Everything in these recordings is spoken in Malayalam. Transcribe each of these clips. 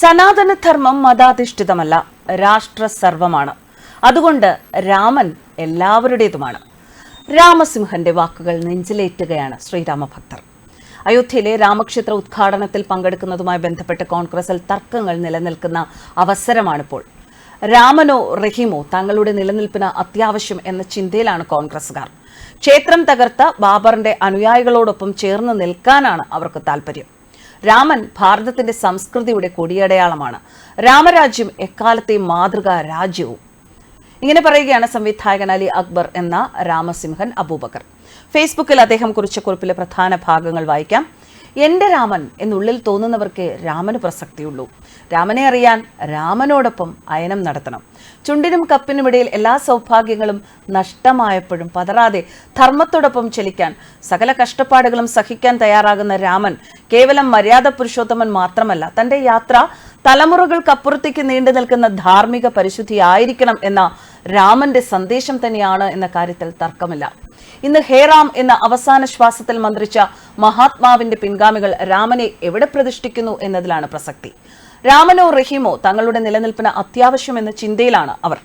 സനാതനധർമ്മം മതാധിഷ്ഠിതമല്ല രാഷ്ട്ര സർവമാണ് അതുകൊണ്ട് രാമൻ എല്ലാവരുടേതുമാണ്. രാമസിംഹന്റെ വാക്കുകൾ നെഞ്ചിലേറ്റുകയാണ് ശ്രീരാമഭക്തർ. അയോധ്യയിലെ രാമക്ഷേത്ര ഉദ്ഘാടനത്തിൽ പങ്കെടുക്കുന്നതുമായി ബന്ധപ്പെട്ട് കോൺഗ്രസിൽ തർക്കങ്ങൾ നിലനിൽക്കുന്ന അവസരമാണിപ്പോൾ. രാമനോ റഹീമോ തങ്ങളുടെ നിലനിൽപ്പിന് അത്യാവശ്യം എന്ന ചിന്തയിലാണ് കോൺഗ്രസുകാർ ക്ഷേത്രം തകർത്ത ബാബറിന്റെ അനുയായികളോടൊപ്പം ചേർന്ന് നിൽക്കാനാണ് അവർക്ക് താല്പര്യം രാമൻ ഭാരതത്തിന്റെ സംസ്കൃതിയുടെ കൊടിയടയാളമാണ്. രാമരാജ്യം എക്കാലത്തെ മാതൃകാ രാജ്യവും. ഇങ്ങനെ പറയുകയാണ് സംവിധായകൻ അലി അക്ബർ എന്ന രാമസിംഹൻ അബൂബക്കർ. ഫേസ്ബുക്കിൽ അദ്ദേഹം കുറിച്ച കുറിപ്പിലെ പ്രധാന ഭാഗങ്ങൾ വായിക്കാം. എന്റെ രാമൻ എന്നുള്ളിൽ തോന്നുന്നവർക്ക് രാമന് പ്രസക്തിയുള്ളൂ. രാമനെ അറിയാൻ രാമനോടൊപ്പം അയനം നടത്തണം. ചുണ്ടിനും കപ്പിനുമിടയിൽ എല്ലാ സൗഭാഗ്യങ്ങളും നഷ്ടമായപ്പോഴും പതറാതെ ധർമ്മത്തോടൊപ്പം ചലിക്കാൻ സകല കഷ്ടപ്പാടുകളും സഹിക്കാൻ തയ്യാറാകുന്ന രാമൻ കേവലം മര്യാദ പുരുഷോത്തമൻ മാത്രമല്ല തന്റെ യാത്ര തലമുറകൾക്കപ്പുറത്തേക്ക് നീണ്ടു നിൽക്കുന്ന ധാർമ്മിക പരിശുദ്ധിയായിരിക്കണം എന്ന രാമന്റെ സന്ദേശം തന്നെയാണ് എന്ന കാര്യത്തിൽ തർക്കമില്ല. ഇന്ന് ഹേറാം എന്ന അവസാന ശ്വാസത്തിൽ മന്ത്രിച്ച മഹാത്മാവിന്റെ പിൻഗാമികൾ രാമനെ എവിടെ പ്രതിഷ്ഠിക്കുന്നു എന്നതിലാണ് പ്രസക്തി. രാമനോ റഹീമോ തങ്ങളുടെ നിലനിൽപ്പിന് അത്യാവശ്യമെന്ന ചിന്തയിലാണ് അവർ.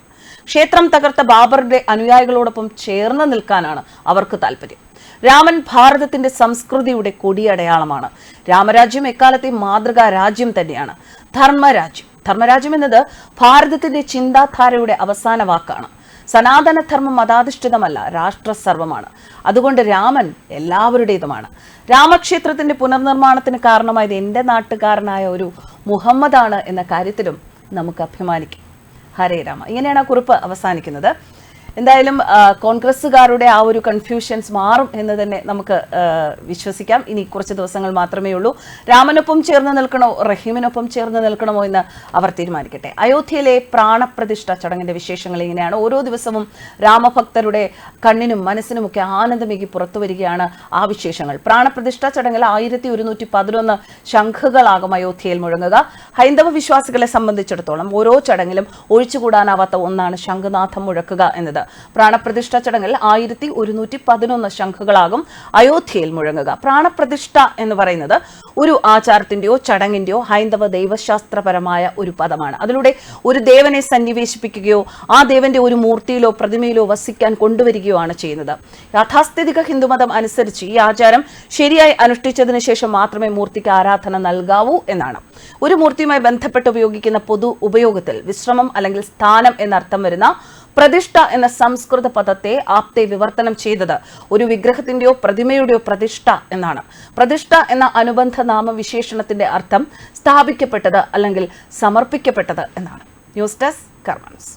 ക്ഷേത്രം തകർത്ത ബാബറുടെ അനുയായികളോടൊപ്പം ചേർന്ന് നിൽക്കാനാണ് അവർക്ക് താല്പര്യം രാമൻ ഭാരതത്തിന്റെ സംസ്കൃതിയുടെ കൊടിയടയാളമാണ്. രാമരാജ്യം എക്കാലത്തെ മാതൃകാ രാജ്യം തന്നെയാണ്. ധർമ്മരാജ്യം. ധർമ്മരാജ്യം എന്നത് ഭാരതത്തിന്റെ ചിന്താധാരയുടെ അവസാന വാക്കാണ്. സനാതനധർമ്മം മതാധിഷ്ഠിതമല്ല രാഷ്ട്ര സർവമാണ് അതുകൊണ്ട് രാമൻ എല്ലാവരുടേതുമാണ്. രാമക്ഷേത്രത്തിന്റെ പുനർനിർമ്മാണത്തിന് കാരണമായത് എന്റെ നാട്ടുകാരനായ ഒരു മുഹമ്മദാണ് എന്ന കാര്യത്തിലും നമുക്ക് അഭിമാനിക്കാം. ഹരേ രാമ. ഇങ്ങനെയാണ് ആ കുറിപ്പ് അവസാനിക്കുന്നത്. എന്തായാലും കോൺഗ്രസ്സുകാരുടെ ആ ഒരു കൺഫ്യൂഷൻസ് മാറും എന്ന് തന്നെ നമുക്ക് വിശ്വസിക്കാം. ഇനി കുറച്ച് ദിവസങ്ങൾ മാത്രമേ ഉള്ളൂ. രാമനൊപ്പം ചേർന്ന് നിൽക്കണോ റഹീമിനൊപ്പം ചേർന്ന് നിൽക്കണമോ എന്ന് അവർ തീരുമാനിക്കട്ടെ. അയോധ്യയിലെ പ്രാണപ്രതിഷ്ഠ ചടങ്ങിന്റെ വിശേഷങ്ങൾ ഇങ്ങനെയാണ്. ഓരോ ദിവസവും രാമഭക്തരുടെ കണ്ണിനും മനസ്സിനുമൊക്കെ ആനന്ദമേകി പുറത്തു വരികയാണ് ആ വിശേഷങ്ങൾ. പ്രാണപ്രതിഷ്ഠ ചടങ്ങിൽ ആയിരത്തി ഒരുന്നൂറ്റി പതിനൊന്ന് ശംഖുകളാകും അയോധ്യയിൽ മുഴങ്ങുക. ഹൈന്ദവ വിശ്വാസികളെ സംബന്ധിച്ചിടത്തോളം ഓരോ ചടങ്ങിലും ഒഴിച്ചുകൂടാനാവാത്ത ഒന്നാണ് ശംഖുനാഥം മുഴക്കുക എന്നത്. പ്രാണപ്രതിഷ്ഠ ചടങ്ങിൽ ആയിരത്തി ഒരുന്നൂറ്റി പതിനൊന്ന് ശംഖുകളാകും അയോധ്യയിൽ മുഴങ്ങുക. പ്രാണപ്രതിഷ്ഠ എന്ന് പറയുന്നത് ഒരു ആചാരത്തിന്റെയോ ചടങ്ങിന്റെയോ ഹൈന്ദവ ദൈവശാസ്ത്രപരമായ ഒരു പദമാണ്. അതിലൂടെ ഒരു ദേവനെ സന്നിവേശിപ്പിക്കുകയോ ആ ദേവന്റെ ഒരു മൂർത്തിയിലോ പ്രതിമയിലോ വസിക്കാൻ കൊണ്ടുവരികയോ ആണ് ചെയ്യുന്നത്. യാഥാസ്ഥിതിക ഹിന്ദുമതം അനുസരിച്ച് ഈ ആചാരം ശരിയായി അനുഷ്ഠിച്ചതിന് ശേഷം മാത്രമേ മൂർത്തിക്ക് ആരാധന നൽകാവൂ എന്നാണ്. ഒരു മൂർത്തിയുമായി ബന്ധപ്പെട്ട് ഉപയോഗിക്കുന്ന പൊതു ഉപയോഗത്തിൽ വിശ്രമം അല്ലെങ്കിൽ സ്ഥാനം എന്നർത്ഥം വരുന്ന പ്രതിഷ്ഠ എന്ന സംസ്കൃത പദത്തെ ആപ്തെ വിവർത്തനം ചെയ്തത് ഒരു വിഗ്രഹത്തിന്റെയോ പ്രതിമയുടെയോ പ്രതിഷ്ഠ എന്നാണ്. പ്രതിഷ്ഠ എന്ന അനുബന്ധ നാമവിശേഷണത്തിന്റെ അർത്ഥം സ്ഥാപിക്കപ്പെട്ടത് അല്ലെങ്കിൽ സമർപ്പിക്കപ്പെട്ടത് എന്നാണ്. News desk കർമ്മൻസ്